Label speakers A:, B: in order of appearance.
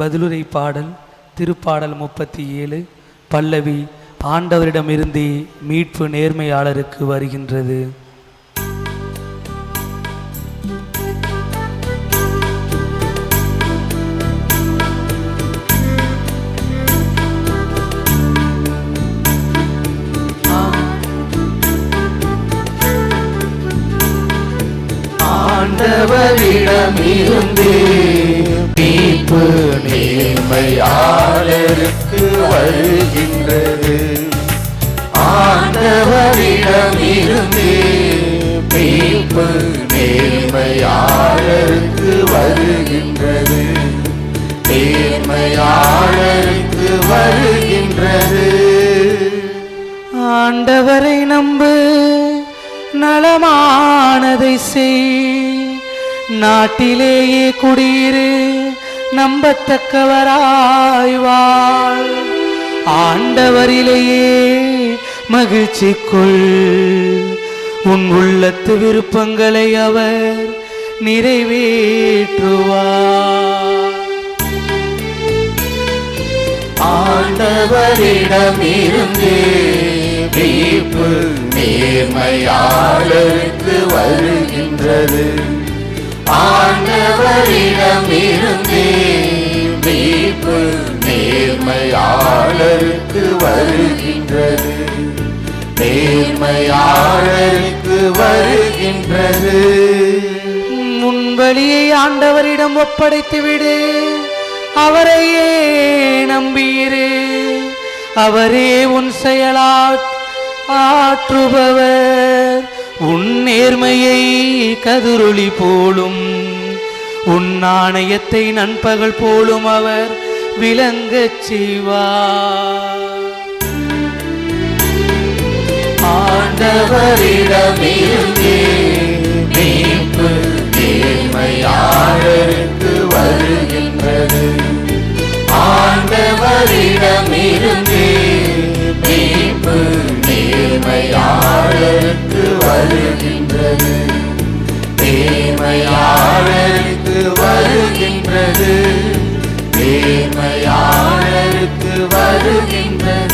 A: பதிலுரை பாடல் திருப்பாடல் முப்பத்தி ஏழு பல்லவி ஆண்டவரிடமிருந்து மீட்பு நேர்மையாளருக்கு வருகின்றது.
B: ஆண்டவரிடமிருந்து
A: நல்லவரை நம்பு நலமானதை செய். நாட்டிலேயே குடியிரு நம்பத்தக்கவராய்வாள் ஆண்டவரிலேயே மகிழ்ச்சி கொள் உன் உள்ளத்து விருப்பங்களை அவர் நிறைவேற்றுவார்.
B: ஆண்டவரிடமிருந்தே நேர்மையாளருக்கு வருகின்றது. ஆண்டவரிடமிருந்தே மீட்பு நேர்மையாளருக்கு வருகின்றது. நேர்மையாளருக்கு வருகின்றது.
A: உன் வழியை ஆண்டவரிடம் ஒப்படைத்து விடு அவரையே நம்பியிரு அவரே உன் செயலாட் ஆற்றுபவர் உன் நேர்மையை கதிரொளி போலும். உன் நாணயத்தை நண்பகல் போலும் அவர் விளங்கச் செய்வார்.
B: ஆண்டவரிடமிருந்தே மீட்பு நேர்மையாளருக்கு வருகின்றது. ஆண்டவரிடமிருந்தே வருகின்றது. தேமையாளருக்கு வருகின்றது. தேமையாளருக்கு வருகின்றது.